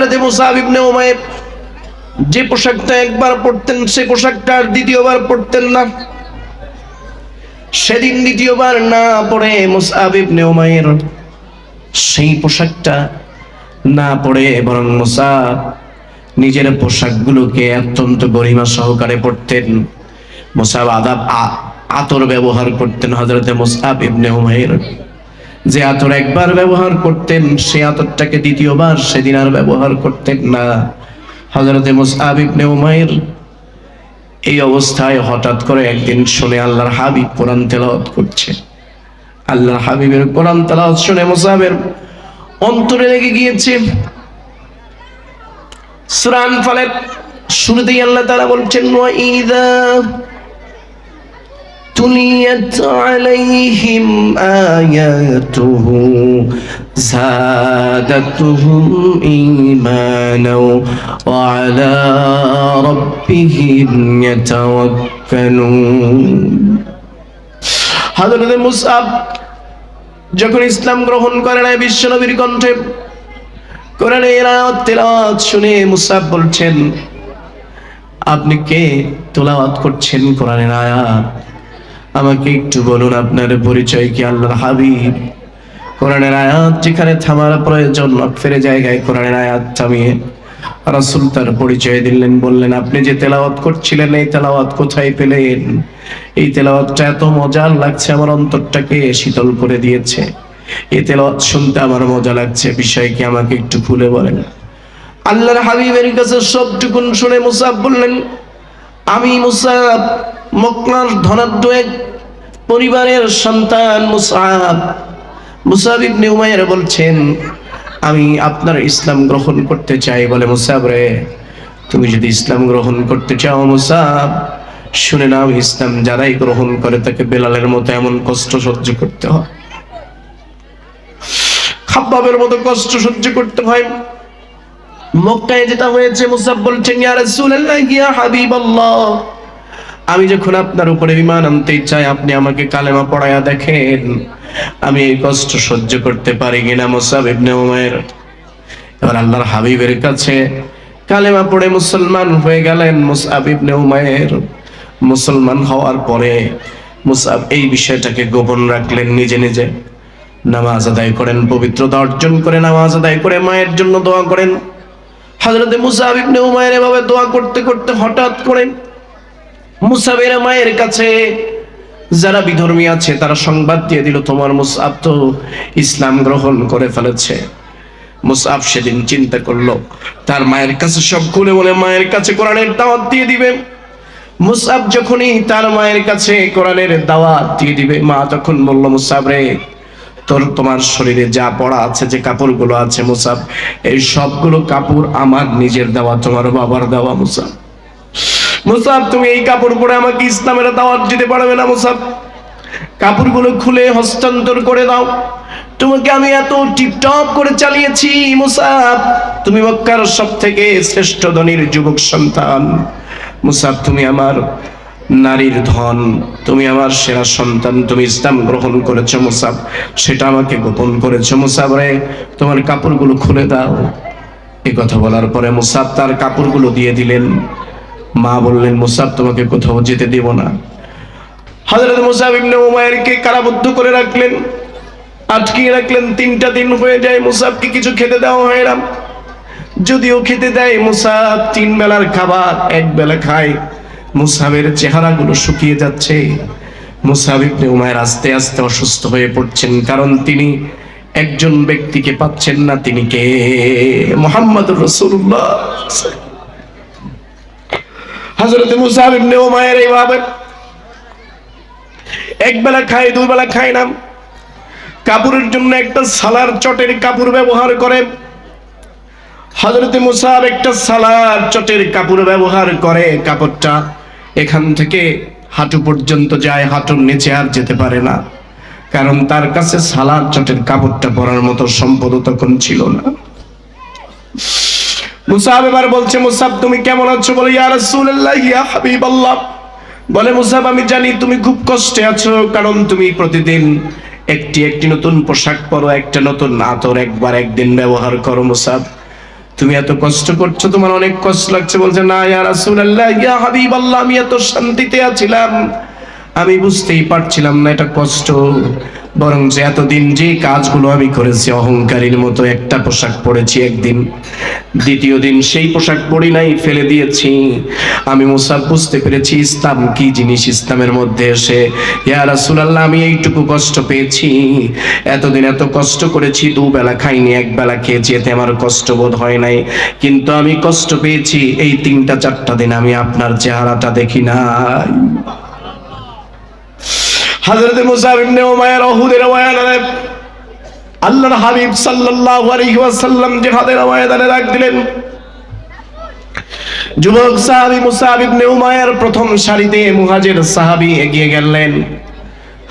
হযরত মুসাব ইবনে উমাইর যে পোশাকটা একবার পরতেন, সে পোশাকটা আর দ্বিতীয়বার পরতেন না। সেদিন দ্বিতীয়বার না পরে মুসাব ইবনে উমাইর সেই পোশাকটা না পরে বরং মুসাব নিজের পোশাকগুলোকে অত্যন্ত গরিমা সহকারে পড়তেন মুসাব আদাব আতর ব্যবহার করতেন হজরতে মুসাব ইবনে উমাইর। যে আতর একবার ব্যবহার করতেন, সে আতরটাকে দ্বিতীয়বার সেদিন আর ব্যবহার করতেন না। হজরতে মুসাব ইবনে উমাইর এই অবস্থায় হঠাৎ করে একদিন শুনে আল্লাহর হাবিব কোরআন তেলাওয়াত করছে। আল্লাহর হাবিবের কোরআন তেলাওয়াত শুনে মুসাবের অন্তরে লেগে গিয়েছে। সুরান ফলের শুরুতেই আল্লাহ তারা বলছেন ওয়াইদা تليت عليهم آياته زادتهم إيمانا وعلى ربهم يتوكلون হযরত মুসআব যখন ইসলাম গ্রহণ করেন এই বিশ্বনবীর কণ্ঠে কোরআনের আয়াত তেলাওয়াত শুনে মুসআব বলছেন আপনি কে তেলাওয়াত করছেন কোরআনের আয়াত আমাকে একটু বলুন আপনার পরিচয় কি আল্লাহর হাবিব? কোরআনের আয়াত যেখানে থামার প্রয়োজন ফেরে জায়গায় কোরআনের আয়াত থামিয়ে রাসূল তার পরিচয় দিলেন, বললেন, আপনি যে তেলাওয়াত করছিলেন, এই তেলাওয়াত কোথায় পেলেন? এই তেলাওয়াতটা এত মজার লাগছে, আমার অন্তরটাকে শীতল করে দিয়েছে। এই তেলাওয়াত শুনতে আমার মজা লাগছে, বিষয় কি আমাকে একটু খুলে বলেন? আল্লাহর হাবিবের কাছে সবটুকুন শুনে মুসাফ বললেন আমি মুসাব, মক্কার ধনাঢ্য এক পরিবারের সন্তান মুসাব। মুসাব ইবনে উমাইর বলছেন, আমি আপনার ইসলাম গ্রহণ করতে চাই। বলে মুসাব রে, তুমি যদি ইসলাম গ্রহণ করতে চাও মুসাব, শুনে নাও ইসলাম যারাই গ্রহণ করে তাকে বেলালের মতো এমন কষ্ট সহ্য করতে হয়। খাব্বাবের মতো কষ্ট সহ্য করতে হয়। মক্কায় যেটা হয়েছে মুসাব বলছেন আমি যখন আপনার উপরে বিমান আনতে চাই, আপনি আমাকে কালেমা পড়ায়া দেখেন। আমি এই কষ্ট সহ্য করতে পারি কিনা মুসাব ইবনে এবার আল্লাহর হাবিবের কাছে কালেমা পড়ে মুসলমান হয়ে গেলেন মুসাব ইবনে উমাইর। মুসলমান হওয়ার পরে মুসাব এই বিষয়টাকে গোপন রাখলেন নিজে নিজে। নামাজ আদায় করেন, পবিত্রতা অর্জন করে নামাজ আদায় করে মায়ের জন্য দোয়া করেন। হযরতে মুসাব উমাইর এভাবে দোয়া করতে করতে হঠাৎ করে মুসাবের মায়ের কাছে যারা বিধর্মী আছে, তারা সংবাদ দিয়ে দিল, তোমার মুসাব তো ইসলাম গ্রহণ করে ফেলেছে। মুসাব সেদিন চিন্তা করল, তার মায়ের কাছে সব খুলে বলে, মায়ের কাছে কোরআনের দাওয়াত দিয়ে দিবে। মুসাব যখনই তার মায়ের কাছে কোরআনের দাওয়াত দিয়ে দিবে, মা তখন বলল, মুসাব রে তোর, তোমার শরীরে যা পড়া আছে, যে কাপড়গুলো আছে মুসাব, এই সবগুলো কাপড় আমার নিজের দেওয়া, তোমার বাবার দেওয়া মুসাফ মুসাব, তুমি এই কাপড় পরে আমাকে ইসলামের দাওয়াত দিতে পারবে না মুসাব। কাপড়গুলো খুলে হস্তান্তর করে দাও। তোমাকে আমি এত টিপটপ করে চালিয়েছি মুসাব। তুমি মক্কার সব থেকে শ্রেষ্ঠ ধনীর যুবক সন্তান। মুসাব, তুমি আমার নারীর ধন, তুমি আমার সেরা সন্তান, তুমি ইসলাম গ্রহণ করেছ মুসাব, সেটা আমাকে গোপন করেছ মুসাব রে। তোমার কাপড়গুলো খুলে দাও। এই কথা বলার পরে মুসাব তার কাপড়গুলো দিয়ে দিলেন। মা বললেন, মুসাব, তোমাকে কোথাও যেতে দেব না। হযরত মুসাব ইবনে উমাইরকে কারাবদ্ধ করে রাখলেন। আটকিয়ে রাখলেন, তিনটা দিন হয়ে যায় মুসাবকে কিছু খেতে দেওয়া হয় না। যদিও খেতে দেয়, মুসাব তিন বেলার খাবার, এক বেলা খায়। মুসাবের চেহারাগুলো শুকিয়ে যাচ্ছে। মুসাব ইবনে উমাইর আস্তে আস্তে অসুস্থ হয়ে পড়ছেন, কারণ তিনি একজন ব্যক্তিকে পাচ্ছেন না। তিনি কে? মোহাম্মদ রাসূলুল্লাহ। হযরত মুসাব ইবনে উমাইর এইভাবে এক বেলা খায় দুই বেলা খায় না। কাপড়ের জন্য একটা সালার চটের কাপড় ব্যবহার করে। হজরত মুসাব একটা সালার চটের কাপড় ব্যবহার করে। কাপড়টা এখান থেকে হাঁটু পর্যন্ত যায়, হাঁটুর নিচে আর যেতে পারে না। কারণ তার কাছে সালার চটের কাপড়টা পরার মতো সম্পদ তখন ছিল না। মুসাব এবার বলছে, মুসাব, তুমি কেমন আছো? বলে, ইয়া ইয়া বলে, মুসাব, আমি জানি তুমি খুব কষ্টে আছো, কারণ তুমি প্রতিদিন একটি একটি নতুন পোশাক পরো, একটা নতুন আতর একবার একদিন ব্যবহার করো, মুসাব। তুমি এত কষ্ট করছ, তোমার অনেক কষ্ট লাগছে। বলছে, না, ইয়া রাসূলুল্লাহ, ইয়া হাবিবাল্লাহ, আমি এত শান্তিতে আছিলাম। আমি বুঝতেই পারছিলাম না এটা কষ্ট, বরং যে এতদিন যে কাজগুলো আমি করেছি, অহংকারীর মতো একটা পোশাক পরেছি একদিন। দ্বিতীয় দিন সেই পোশাক পরি নাই, ফেলে দিয়েছি। আমি মুসাব বুঝতে পেরেছি, ইসলাম কি জিনিস ইসলামের মধ্যে এসে, ইয়া রাসূলুল্লাহ, আমি এইটুকু কষ্ট পেয়েছি। এতদিন এত কষ্ট করেছি, দুবেলা খাইনি এক বেলা খেয়েছি, এতে আমার কষ্ট বোধ হয় নাই। কিন্তু আমি কষ্ট পেয়েছি, এই তিনটা চারটা দিন আমি আপনার চেহারাটা দেখি নাই। হযরত আল্লাহর হাবিব সাল্লাল্লাহু আলাইহি ওয়াসাল্লাম জিহাদের দিলেন। যুবক সাহাবী মুসা ইবনে উমাইর প্রথম সারিতে মুহাজির সাহাবী এগিয়ে গেলেন।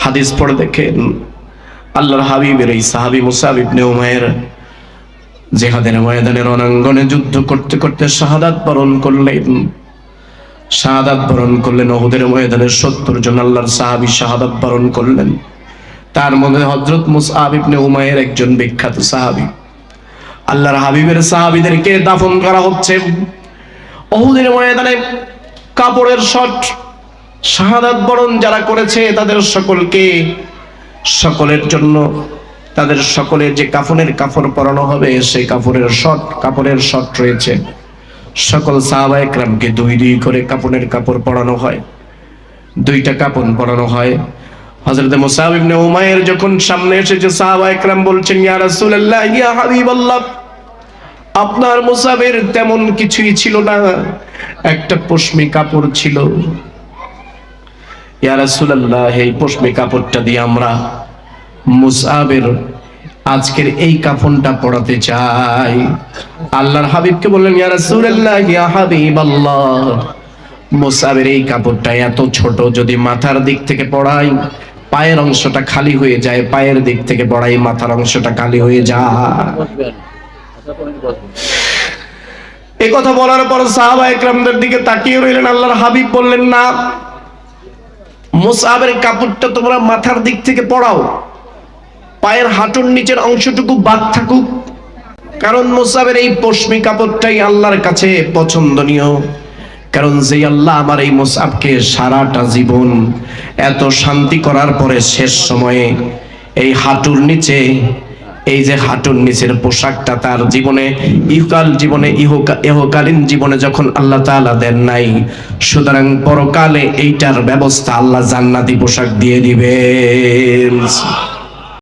হাদিস পড়ে দেখেন, আল্লাহর হাবিবের এই সাহাবী মুসা ইবনে উমাইর জেহাদের ময়দানের রণাঙ্গনে যুদ্ধ করতে করতে শাহাদাত বরণ করলেন। শাহাদাত বরণ করলেন ওহুদের ময়দানে সত্তর জন আল্লাহর সাহাবী শাহাদাত বরণ করলেন। তার মধ্যে হজরত মুসআব ইবনে উমায়ের একজন বিখ্যাত সাহাবী। আল্লাহর হাবিবের সাহাবীদেরকে দাফন করা হচ্ছে? ওহুদের ময়দানে কাপড়ের শট, শাহাদাত বরণ যারা করেছে তাদের সকলকে, সকলের জন্য তাদের সকলের যে কাফনের কাপড় পরানো হবে, সেই কাপড়ের শট কাপড়ের শট রয়েছে। সকল সাহাবা একরামকে দুই দুই করে কাপনের কাপড় পরানো হয়। দুইটা কাপন পরানো হয়। হযরত মুসাব ইবনে উমাইর যখন সামনে এসেছে সাহাবা একরাম বলছেন, ইয়া রাসূলুল্লাহ, ইয়া হাবিবাল্লাহ, আপনার মুসাবের তেমন কিছুই ছিল না। একটা পশমি কাপড় ছিল। ইয়া রাসূলুল্লাহ, এই পশমি কাপড়টা দিয়ে আমরা মুসাবের আজকের এই কাফনটা পড়াতে চাই। আল্লাহর হাবিবকে বললেন, ইয়া রাসূলুল্লাহ, ইয়া হাবিবাল্লাহ। মুসাবের এই কাপড়টা এত ছোট, যদি মাথার দিক থেকে পড়াই, পায়ের অংশটা খালি হয়ে যায়, পায়ের দিক থেকে পড়াই, মাথার অংশটা খালি হয়ে যায়। এই কথা বলার পর সাহাবা একরামদের দিকে তাকিয়ে রইলেন। আল্লাহর হাবিব বললেন, না, মুসাবের কাপড়টা তোমরা মাথার দিক থেকে পড়াও। পায়ের হাঁটুর নিচের অংশটুকু বাদ থাকুক। কারণ মোসাবের এই পশমি কাপড়টাই আল্লাহর কাছে পছন্দনীয়। কারণ যে আল্লাহ আমার এই মোসাবকে সারাটা জীবন এত শান্তি করার পরে শেষ সময়ে এই হাঁটুর নিচে, এই যে হাঁটুর নিচের পোশাকটা তার জীবনে, ইহকাল জীবনে, ইহকা, ইহকালীন জীবনে যখন আল্লাহ তাআলা দেন নাই, সুতরাং পরকালে এইটার ব্যবস্থা আল্লাহ জান্নাতি পোশাক দিয়ে দিবেন।